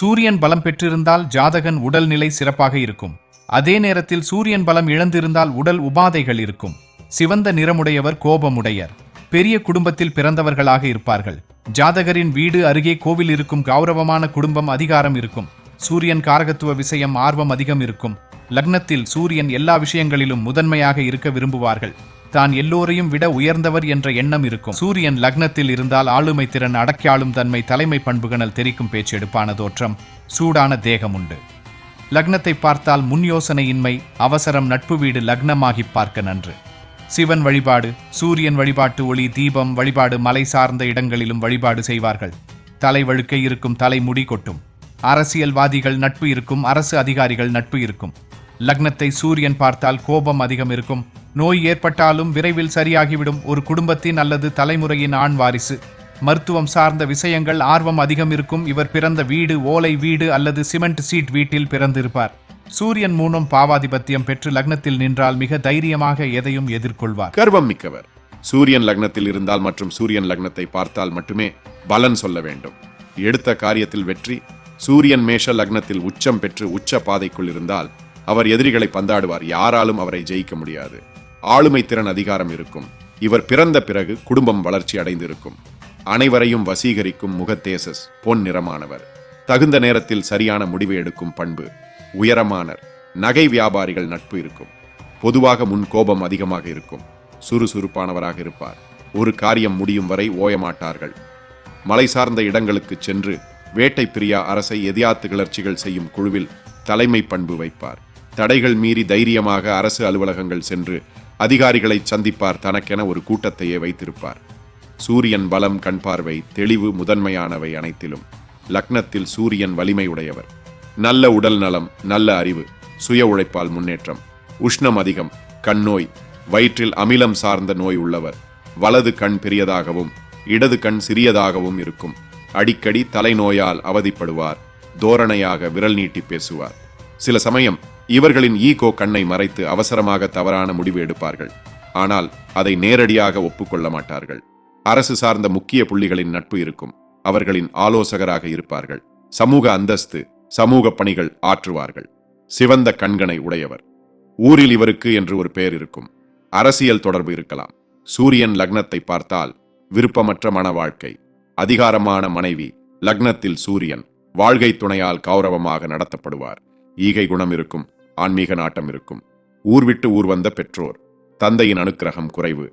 சூரியன் பலம் பெற்றிருந்தால் ஜாதகன் உடல்நிலை சிறப்பாக இருக்கும். அதே நேரத்தில் சூரியன் பலம் இழந்திருந்தால் உடல் உபாதைகள் இருக்கும். சிவந்த நிறமுடையவர் கோபமுடையர். பெரிய குடும்பத்தில் பிறந்தவர்களாக இருப்பார்கள். ஜாதகரின் வீடு அருகே கோவில் இருக்கும் கௌரவமான குடும்பம் அதிகாரம் இருக்கும். சூரியன் காரகத்துவ விஷயம் ஆர்வம் அதிகம் இருக்கும். லக்னத்தில் சூரியன் எல்லா விஷயங்களிலும் முதன்மையாக இருக்க விரும்புவார்கள். தான் எல்லோரையும் விட உயர்ந்தவர் என்ற எண்ணம் இருக்கும். சூரியன் லக்னத்தில் இருந்தால் ஆளுமை திறன் அடக்கியாளும் தன்மை தலைமை பண்புகணல் தெரிக்கும் பேச்சு எடுப்பான தோற்றம். சூடான தேகம் உண்டு. லக்னத்தை பார்த்தால் முன் யோசனையின்மை அவசரம் நட்பு வீடு லக்னமாகி பார்க்க நன்று. சிவன் வழிபாடு சூரியன் வழிபாட்டு ஒளி தீபம் வழிபாடு மலை சார்ந்த இடங்களிலும் வழிபாடு செய்வார்கள். தலை வழுக்கை இருக்கும் தலைமுடி கொட்டும். அரசியல்வாதிகள் நட்பு இருக்கும் அரசு அதிகாரிகள் நட்பு இருக்கும். லக்னத்தை சூரியன் பார்த்தால் கோபம் அதிகம் இருக்கும் நோய் ஏற்பட்டாலும் விரைவில் சரியாகிவிடும். ஒரு குடும்பத்தின் அல்லது தலைமுறையின் ஆண் வாரிசு. மருத்துவம் சார்ந்த விஷயங்கள் ஆர்வம் அதிகம் இருக்கும். இவர் பிறந்த வீடு ஓலை வீடு அல்லது சிமெண்ட் சீட் வீட்டில் பிறந்திருப்பார். சூரியன் மூலம் பாவாதிபத்தியம் பெற்று லக்னத்தில் நின்றால் மிக தைரியமாக எதையும் எதிர்கொள்வார். கர்வம் மிக்கவர். சூரியன் லக்னத்தில் இருந்தால் மற்றும் சூரியன் லக்னத்தை பார்த்தால் மட்டுமே பலன் சொல்ல வேண்டும். எடுத்த காரியத்தில் வெற்றி. சூரியன் மேஷ லக்னத்தில் உச்சம் பெற்று உச்ச பாதைக்குள் இருந்தால் அவர் எதிரிகளை பந்தாடுவார். யாராலும் அவரை ஜெயிக்க முடியாது. ஆளுமை திறன் அதிகாரம் இருக்கும். இவர் பிறந்த பிறகு குடும்பம் வளர்ச்சி அடைந்திருக்கும். அனைவரையும் வசீகரிக்கும் முகத்தேசஸ் பொன் நிறமானவர். தகுந்த நேரத்தில் சரியான முடிவு எடுக்கும் பண்பு உயரமானர். நகை வியாபாரிகள் நட்பு இருக்கும். பொதுவாக முன் கோபம் அதிகமாக இருக்கும். சுறுசுறுப்பானவராக இருப்பார். ஒரு காரியம் முடியும் வரை ஓயமாட்டார்கள். மலை சார்ந்த இடங்களுக்கு சென்று வேட்டை பிரியா அரசை எதியாத்து கிளர்ச்சிகள் செய்யும் குழுவில் தலைமை பண்பு வைப்பார். தடைகள் மீறி தைரியமாக அரசு அலுவலகங்கள் சென்று அதிகாரிகளை சந்திப்பார் தனக்கென ஒரு கூட்டத்தையே வைத்திருப்பார். சூரியன் பலம் கண் பார்வை தெளிவு முதன்மையானவை அனைத்திலும். லக்னத்தில் சூரியன் வலிமையுடையவர். நல்ல உடல் நலம் நல்ல அறிவு சுய உழைப்பால் முன்னேற்றம். உஷ்ணம் அதிகம் கண்ணோய் வயிற்றில் அமிலம் சார்ந்த நோய் உள்ளவர். வலது கண் பெரியதாகவும் இடது கண் சிறியதாகவும் இருக்கும். அடிக்கடி தலைநோயால் அவதிப்படுவார். தோரணையாக விரல் நீட்டி பேசுவார். சில சமயம் இவர்களின் ஈகோ கண்ணை மறைத்து அவசரமாக தவறான முடிவு எடுப்பார்கள். ஆனால் அதை நேரடியாக ஒப்புக்கொள்ள மாட்டார்கள். அரசு சார்ந்த முக்கிய புள்ளிகளின் நட்பு இருக்கும். அவர்களின் ஆலோசகராக இருப்பார்கள். சமூக அந்தஸ்து சமூக பணிகள் ஆற்றுவார்கள். சிவந்த கண்கனை உடையவர். ஊரில் இவருக்கு என்று ஒரு பெயர் இருக்கும். அரசியல் தொடர்பு இருக்கலாம். சூரியன் லக்னத்தை பார்த்தால் விருப்பமற்ற மன வாழ்க்கை. அதிகாரமான மனைவி லக்னத்தில் சூரியன். வாழ்கை துணையால் கௌரவமாக நடத்தப்படுவார். ஈகை குணம் இருக்கும். ஆன்மீக நாட்டம் இருக்கும். ஊர் விட்டு ஊர் வந்த பெற்றோர் தந்தையின் அனுக்கிரகம் குறைவு.